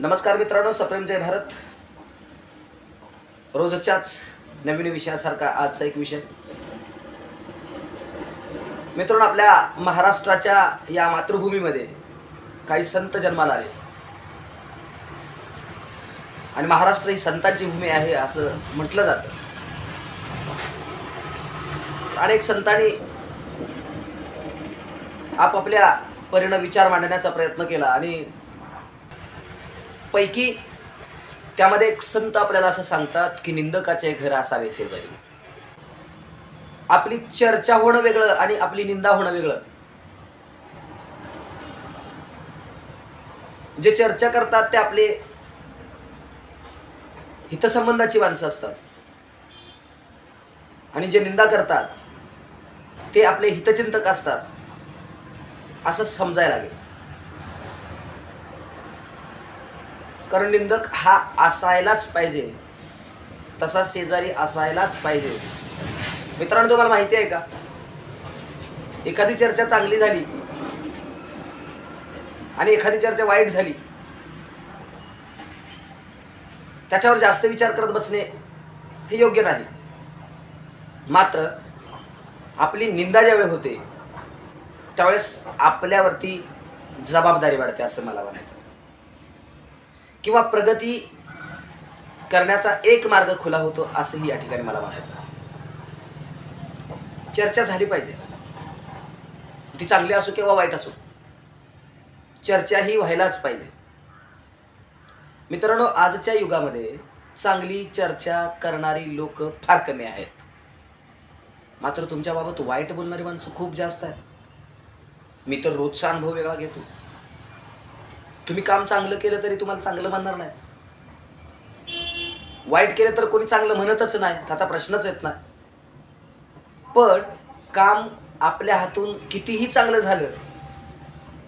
नमस्कार मित्रांनो सप्रेम जय भारत. रोजच्याच नवीन विषयासारखा आजचा एक विषय. मित्रांनो आपल्या महाराष्ट्राच्या या मातृभूमीमध्ये काही संत जन्माला आले. आणि महाराष्ट्र ही संतांची भूमी आहे असं म्हटलं जातं. अनेक संतांनी आपापल्या परिणाम विचार मांडण्याचा प्रयत्न केला आणि पैकी त्यामध्ये एक संत आपल्याला असं सांगतात की निंदकाचे घर असावे शेजारी. आपली चर्चा होणं वेगळं आणि आपली निंदा होणं वेगळं. जे चर्चा करतात ते आपले हितसंबंधाची माणसं असतात. आणि जे निंदा करतात ते आपले हितचिंतक असतात. असं समजायला लागेल. कारण निंदक हा असायलाच पाहिजे. तसा शेजारी असायलाच पाहिजे. मित्रांनो तुम्हाला माहिती आहे का? एखादी चर्चा चांगली झाली आणि एखादी चर्चा वाईट झाली त्याच्यावर जास्त विचार करत बसणे हे योग्य नाही. मात्र आपली निंदा ज्यावेळी होते त्यावेळेस आपल्यावरती जबाबदारी वाढते असं मला म्हणायचं किंवा प्रगती करण्याचा एक मार्ग खुला होतो असंही या ठिकाणी मला म्हणायचं चर्चा झाली पाहिजे. ती चांगली असो किंवा वाईट असो चर्चा ही व्हायलाच पाहिजे. मित्रांनो आजच्या युगामध्ये चांगली चर्चा करणारी लोक फार कमी आहेत. मात्र तुमच्याबाबत वाईट बोलणारी माणसं खूप जास्त आहेत. मी तर रोजचा अनुभव वेगळा घेतो. तुम्ही काम चांगलं केलं तरी तुम्हाला चांगलं म्हणणार नाही. वाईट केलं तर कोणी चांगलं म्हणतच नाही त्याचा प्रश्नच येत नाही. पण काम आपल्या हातून कितीही चांगलं झालं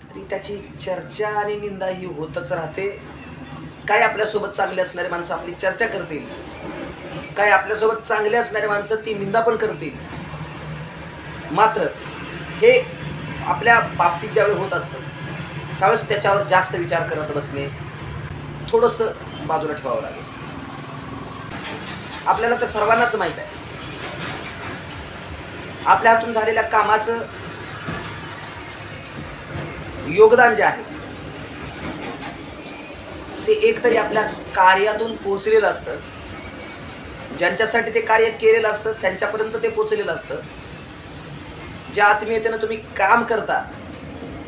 तरी त्याची चर्चा आणि निंदा ही होतच राहते. काय आपल्यासोबत चांगले असणारे माणसं आपली चर्चा करतील? काय आपल्यासोबत चांगले असणारे माणसं ती निंदा पण करतील? मात्र हे आपल्या बाबतीत ज्यावेळी होत असतं त्यावेळेस त्याच्यावर जास्त विचार करत बसणे थोडंसं बाजूला ठेवावं लागेल. आपल्याला तर सर्वांनाच माहीत आहे. आपल्या हातून झालेल्या कामाचं योगदान जे आहे ते एकतरी आपल्या कार्यातून पोचलेलं असतं. ज्यांच्यासाठी ते कार्य केलेलं असतं त्यांच्यापर्यंत ते पोचलेलं असतं. ज्या आत्मीयतेनं तुम्ही काम करता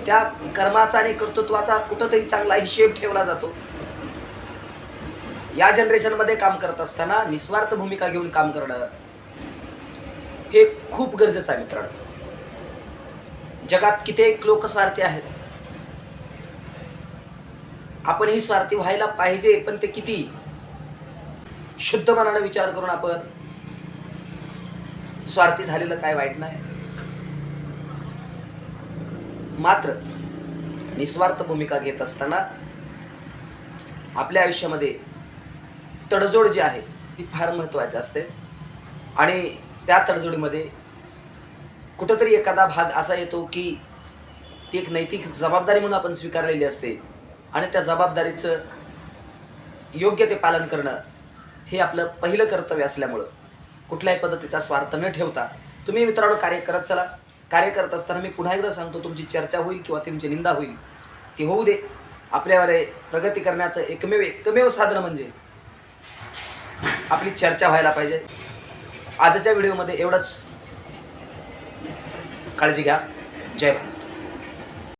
त्या कर्माचा आणि कर्तृत्वाचा कुठंतरी चांगला हिशेब ठेवला जातो. या जनरेशनमध्ये काम करत असताना निस्वार्थ भूमिका घेऊन काम करणं हे खूप गरजेचं आहे मित्रांनो. जगात कित्येक लोक स्वार्थी आहेत. आपण ही स्वार्थी व्हायला पाहिजे पण ते किती? शुद्ध मनानं विचार करून आपण स्वार्थी झालेलं काय वाईट नाही. मात्र निस्वार्थ भूमिका घेत असताना आपल्या आयुष्यामध्ये तडजोड जी आहे ती फार महत्त्वाची असते. आणि त्या तडजोडीमध्ये कुठंतरी एखादा भाग असा येतो की ती एक नैतिक जबाबदारी म्हणून आपण स्वीकारलेली असते आणि त्या जबाबदारीचं योग्य ते पालन करणं हे आपलं पहिलं कर्तव्य असल्यामुळं कुठल्याही पद्धतीचा स्वार्थ न ठेवता तुम्ही मित्रांनो कार्य करत चला. कार्य करत असताना मी पुन्हा एकदा सांगतो तुमची चर्चा होईल किंवा तुमची निंदा होईल ती होऊ दे. आपल्यावर प्रगती करण्याचं एकमेव एकमेव साधन म्हणजे आपली चर्चा व्हायला पाहिजे. आजच्या व्हिडिओमध्ये एवढंच. काळजी घ्या. जय भारत.